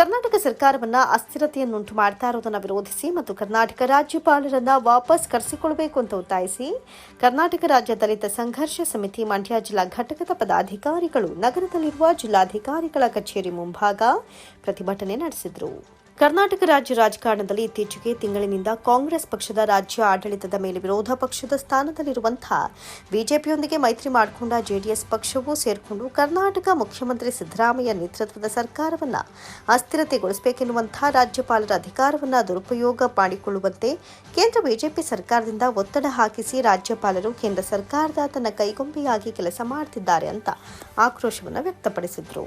ಕರ್ನಾಟಕ ಸರ್ಕಾರವನ್ನ ಅಸ್ಥಿರತೆಯನ್ನುಂಟು ಮಾಡ್ತಾ ಇರೋದನ್ನು ವಿರೋಧಿಸಿ ಮತ್ತು ಕರ್ನಾಟಕ ರಾಜ್ಯಪಾಲರನ್ನ ವಾಪಸ್ ಕರೆಸಿಕೊಳ್ಳಬೇಕು ಅಂತ ಒತ್ತಾಯಿಸಿ ಕರ್ನಾಟಕ ರಾಜ್ಯ ದಲಿತ ಸಂಘರ್ಷ ಸಮಿತಿ ಮಂಡ್ಯ ಜಿಲ್ಲಾ ಘಟಕದ ಪದಾಧಿಕಾರಿಗಳು ನಗರದಲ್ಲಿರುವ ಜಿಲ್ಲಾಧಿಕಾರಿಗಳ ಕಚೇರಿ ಮುಂಭಾಗ ಪ್ರತಿಭಟನೆ ನಡೆಸಿದರು. ಕರ್ನಾಟಕ ರಾಜ್ಯ ರಾಜಕಾರಣದಲ್ಲಿ ಇತ್ತೀಚೆಗೆ ತಿಂಗಳಿನಿಂದ ಕಾಂಗ್ರೆಸ್ ಪಕ್ಷದ ರಾಜ್ಯ ಆಡಳಿತದ ಮೇಲೆ ವಿರೋಧ ಪಕ್ಷದ ಸ್ಥಾನದಲ್ಲಿರುವಂತಹ ಬಿಜೆಪಿಯೊಂದಿಗೆ ಮೈತ್ರಿ ಮಾಡಿಕೊಂಡ ಜೆಡಿಎಸ್ ಪಕ್ಷವೂ ಸೇರಿಕೊಂಡು ಕರ್ನಾಟಕ ಮುಖ್ಯಮಂತ್ರಿ ಸಿದ್ದರಾಮಯ್ಯ ನೇತೃತ್ವದ ಸರ್ಕಾರವನ್ನ ಅಸ್ಥಿರತೆಗೊಳಿಸಬೇಕೆನ್ನುವಂತಹ ರಾಜ್ಯಪಾಲರ ಅಧಿಕಾರವನ್ನ ದುರುಪಯೋಗ ಮಾಡಿಕೊಳ್ಳುವಂತೆ ಕೇಂದ್ರ ಬಿಜೆಪಿ ಸರ್ಕಾರದಿಂದ ಒತ್ತಡ ಹಾಕಿಸಿ ರಾಜ್ಯಪಾಲರು ಕೇಂದ್ರ ಸರ್ಕಾರದ ತನ್ನ ಕೈಗೊಂಬೆಯಾಗಿ ಕೆಲಸ ಮಾಡುತ್ತಿದ್ದಾರೆ ಅಂತ ಆಕ್ರೋಶವನ್ನು ವ್ಯಕ್ತಪಡಿಸಿದರು.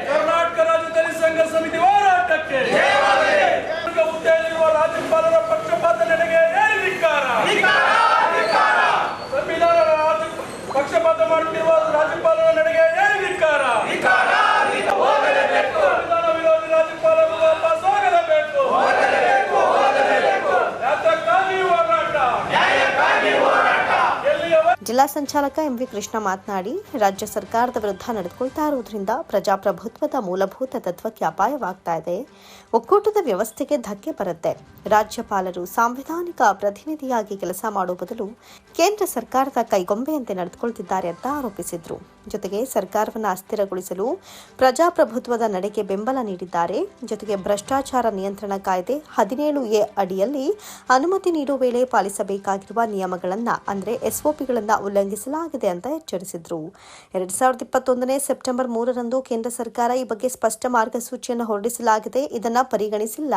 ಕರ್ನಾಟಕ ರಾಜ್ಯ ದಲಿತ ಸಂಘ ಸಮಿತಿ ಹೋರಾಟಕ್ಕೆ ಕರ್ನಾಟಕ ರಾಜ್ಯ ದಲಿತ ಸಂಘ ಸಮಿತಿ ಹೋರಾಟಕ್ಕೆ ಹುದ್ದೆಯಲ್ಲಿರುವ ರಾಜ್ಯಪಾಲರ ಪಕ್ಷಪಾತ ನಡೆಗೆ ಏನು ಧಿಕ್ಕಾರ ಸಂವಿಧಾನ ರಾಜ್ಯ ಪಕ್ಷಪಾತ ಮಾಡುತ್ತಿರುವ ರಾಜ್ಯಪಾಲರ ನಡೆಗೆ ಏನು ಧಿಕ್ಕಾರ ಸಂವಿಧಾನ ವಿರೋಧಿ ರಾಜ್ಯಪಾಲರು ವಾಪಸ್ ಹೋಗಲೇಬೇಕು ಯಾತಕ್ಕಾಗಿ ಹೋರಾಟ ಎಲ್ಲಿಯವರೆಗೆ ಜಿಲ್ಲಾ ಸಂಚಾಲಕ ಎಂವಿ ಕೃಷ್ಣ ಮಾತನಾಡಿ, ರಾಜ್ಯ ಸರ್ಕಾರದ ವಿರುದ್ಧ ನಡೆದುಕೊಳ್ತಾ ಇರುವುದರಿಂದ ಪ್ರಜಾಪ್ರಭುತ್ವದ ಮೂಲಭೂತ ತತ್ವಕ್ಕೆ ಅಪಾಯವಾಗ್ತಾ ಇದೆ. ಒಕ್ಕೂಟದ ವ್ಯವಸ್ಥೆಗೆ ಧಕ್ಕೆ ಬರುತ್ತೆ. ರಾಜ್ಯಪಾಲರು ಸಾಂವಿಧಾನಿಕ ಪ್ರತಿನಿಧಿಯಾಗಿ ಕೆಲಸ ಮಾಡುವ ಬದಲು ಕೇಂದ್ರ ಸರ್ಕಾರದ ಕೈಗೊಂಬೆಯಂತೆ ನಡೆದುಕೊಳ್ತಿದ್ದಾರೆ ಅಂತ ಆರೋಪಿಸಿದ್ರು. ಜೊತೆಗೆ ಸರ್ಕಾರವನ್ನು ಅಸ್ಥಿರಗೊಳಿಸಲು ಪ್ರಜಾಪ್ರಭುತ್ವದ ನಡೆಗೆ ಬೆಂಬಲ ನೀಡಿದ್ದಾರೆ. ಜೊತೆಗೆ ಭ್ರಷ್ಟಾಚಾರ ನಿಯಂತ್ರಣ ಕಾಯ್ದೆ ಹದಿನೇಳು ಎ ಅಡಿಯಲ್ಲಿ ಅನುಮತಿ ನೀಡುವ ವೇಳೆ ಪಾಲಿಸಬೇಕಾಗಿರುವ ನಿಯಮಗಳನ್ನು, ಅಂದರೆ ಎಸ್ಒಪಿಗಳನ್ನು ಉಲ್ಲಂಘಿಸಲಾಗಿದೆ ಅಂತ ಎಚ್ಚರಿಸಿದರು. ಎರಡ್ ಸಾವಿರದ ಇಪ್ಪತ್ತೊಂದನೇ ಸೆಪ್ಟೆಂಬರ್ ಮೂರರಂದು ಕೇಂದ್ರ ಸರ್ಕಾರ ಈ ಬಗ್ಗೆ ಸ್ಪಷ್ಟ ಮಾರ್ಗಸೂಚಿಯನ್ನು ಹೊರಡಿಸಲಾಗಿದೆ. ಇದನ್ನು ಪರಿಗಣಿಸಿಲ್ಲ.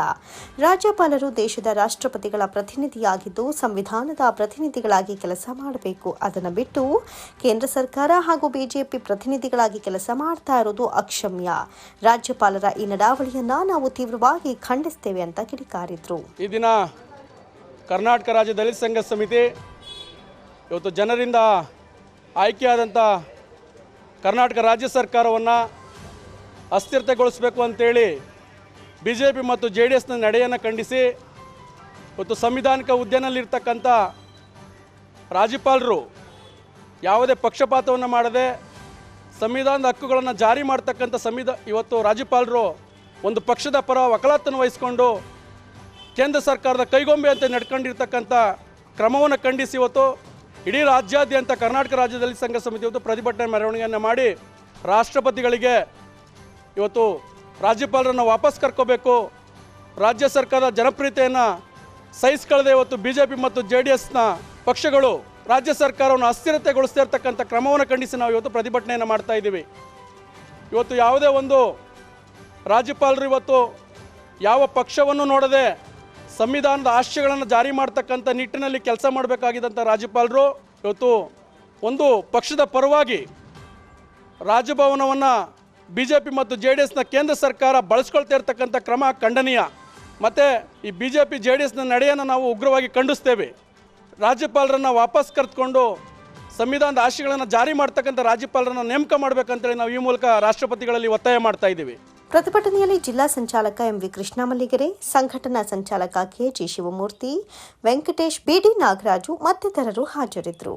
ರಾಜ್ಯಪಾಲರು ದೇಶದ ರಾಷ್ಟ್ರಪತಿಗಳ ಪ್ರತಿನಿಧಿಯಾಗಿದ್ದು ಸಂವಿಧಾನದ ಪ್ರತಿನಿಧಿಗಳಾಗಿ ಕೆಲಸ ಮಾಡಬೇಕು. ಅದನ್ನು ಬಿಟ್ಟು ಕೇಂದ್ರ ಸರ್ಕಾರ ಹಾಗೂ ಬಿಜೆಪಿ ಪ್ರತಿನಿಧಿಗಳಾಗಿ ಕೆಲಸ ಮಾಡ್ತಾ ಇರೋದು ಅಕ್ಷಮ್ಯ. ರಾಜ್ಯಪಾಲರ ಈ ನಡಾವಳಿಯನ್ನ ನಾವು ತೀವ್ರವಾಗಿ ಖಂಡಿಸ್ತೇವೆ ಅಂತ ಕಿಡಿಕಾರಿದ್ರು. ಈ ದಿನ ಕರ್ನಾಟಕ ರಾಜ್ಯ ದಲಿತ ಸಂಘ ಸಮಿತಿ ಇವತ್ತು ಜನರಿಂದ ಆಯ್ಕೆಯಾದಂಥ ಕರ್ನಾಟಕ ರಾಜ್ಯ ಸರ್ಕಾರವನ್ನು ಅಸ್ಥಿರತೆಗೊಳಿಸಬೇಕು ಅಂತೇಳಿ ಬಿ ಜೆ ಪಿ ಮತ್ತು ಜೆ ಡಿ ಎಸ್ನ ನಡೆಯನ್ನು ಖಂಡಿಸಿ ಇವತ್ತು ಸಂವಿಧಾನಿಕ ಹುದ್ದೆನಲ್ಲಿರ್ತಕ್ಕಂಥ ರಾಜ್ಯಪಾಲರು ಯಾವುದೇ ಪಕ್ಷಪಾತವನ್ನು ಮಾಡದೆ ಸಂವಿಧಾನದ ಹಕ್ಕುಗಳನ್ನು ಜಾರಿ ಮಾಡ್ತಕ್ಕಂಥ ಸಂವಿಧಾನ ಇವತ್ತು ರಾಜ್ಯಪಾಲರು ಒಂದು ಪಕ್ಷದ ಪರ ವಕಾಲತ್ತನ್ನು ವಹಿಸಿಕೊಂಡು ಕೇಂದ್ರ ಸರ್ಕಾರದ ಕೈಗೊಂಬೆ ಅಂತ ನಡ್ಕೊಂಡಿರ್ತಕ್ಕಂಥ ಕ್ರಮವನ್ನು ಖಂಡಿಸಿ ಇವತ್ತು ಇಡೀ ರಾಜ್ಯಾದ್ಯಂತ ಕರ್ನಾಟಕ ರಾಜ್ಯದಲ್ಲಿ ಸಂಘ ಸಮಿತಿ ಇವತ್ತು ಪ್ರತಿಭಟನೆ ಮೆರವಣಿಗೆಯನ್ನು ಮಾಡಿ ರಾಷ್ಟ್ರಪತಿಗಳಿಗೆ ಇವತ್ತು ರಾಜ್ಯಪಾಲರನ್ನು ವಾಪಸ್ ಕರ್ಕೋಬೇಕು. ರಾಜ್ಯ ಸರ್ಕಾರದ ಜನಪ್ರಿಯತೆಯನ್ನು ಸಹಿಸ್ಕೊಳ್ಳದೆ ಇವತ್ತು ಬಿ ಮತ್ತು ಜೆ ಪಕ್ಷಗಳು ರಾಜ್ಯ ಸರ್ಕಾರವನ್ನು ಅಸ್ಥಿರತೆಗೊಳಿಸ್ತಾ ಇರ್ತಕ್ಕಂಥ ಕ್ರಮವನ್ನು ಖಂಡಿಸಿ ನಾವು ಇವತ್ತು ಪ್ರತಿಭಟನೆಯನ್ನು ಮಾಡ್ತಾ ಇದ್ದೀವಿ. ಇವತ್ತು ಯಾವುದೇ ಒಂದು ರಾಜ್ಯಪಾಲರು ಇವತ್ತು ಯಾವ ಪಕ್ಷವನ್ನು ನೋಡದೆ ಸಂವಿಧಾನದ ಆಶಯಗಳನ್ನು ಜಾರಿ ಮಾಡ್ತಕ್ಕಂಥ ನಿಟ್ಟಿನಲ್ಲಿ ಕೆಲಸ ಮಾಡಬೇಕಾಗಿದ್ದಂಥ ರಾಜ್ಯಪಾಲರು ಇವತ್ತು ಒಂದು ಪಕ್ಷದ ಪರವಾಗಿ ರಾಜಭವನವನ್ನು ಬಿ ಜೆ ಪಿ ಮತ್ತು ಜೆ ಡಿ ಎಸ್ನ ಕೇಂದ್ರ ಸರ್ಕಾರ ಬಳಸ್ಕೊಳ್ತಾ ಇರ್ತಕ್ಕಂಥ ಕ್ರಮ ಖಂಡನೀಯ. ಮತ್ತು ಈ B J P J D ಎಸ್ನ ನಡೆಯನ್ನು ನಾವು ಉಗ್ರವಾಗಿ ಖಂಡಿಸ್ತೇವೆ. ರಾಜ್ಯಪಾಲರನ್ನು ವಾಪಸ್ ಕರೆದುಕೊಂಡು ಸಂವಿಧಾನದ ಆಶಯಗಳನ್ನು ಜಾರಿ ಮಾಡ್ತಕ್ಕಂಥ ರಾಜ್ಯಪಾಲರನ್ನು ನೇಮಕ ಮಾಡಬೇಕಂತೇಳಿ ನಾವು ಈ ಮೂಲಕ ರಾಷ್ಟ್ರಪತಿಗಳಲ್ಲಿ ಒತ್ತಾಯ ಮಾಡ್ತಾ ಇದ್ದೀವಿ. ಪ್ರತಿಭಟನೆಯಲ್ಲಿ ಜಿಲ್ಲಾ ಸಂಚಾಲಕ ಎಂವಿ ಕೃಷ್ಣ ಮಲ್ಲಿಗೆರೆ ಸಂಘಟನಾ ಸಂಚಾಲಕ ಕೆಜಿ ಶಿವಮೂರ್ತಿ, ವೆಂಕಟೇಶ್ ಬಿಡಿ ನಾಗರಾಜು ಮತ್ತಿತರರು ಹಾಜರಿದ್ದರು.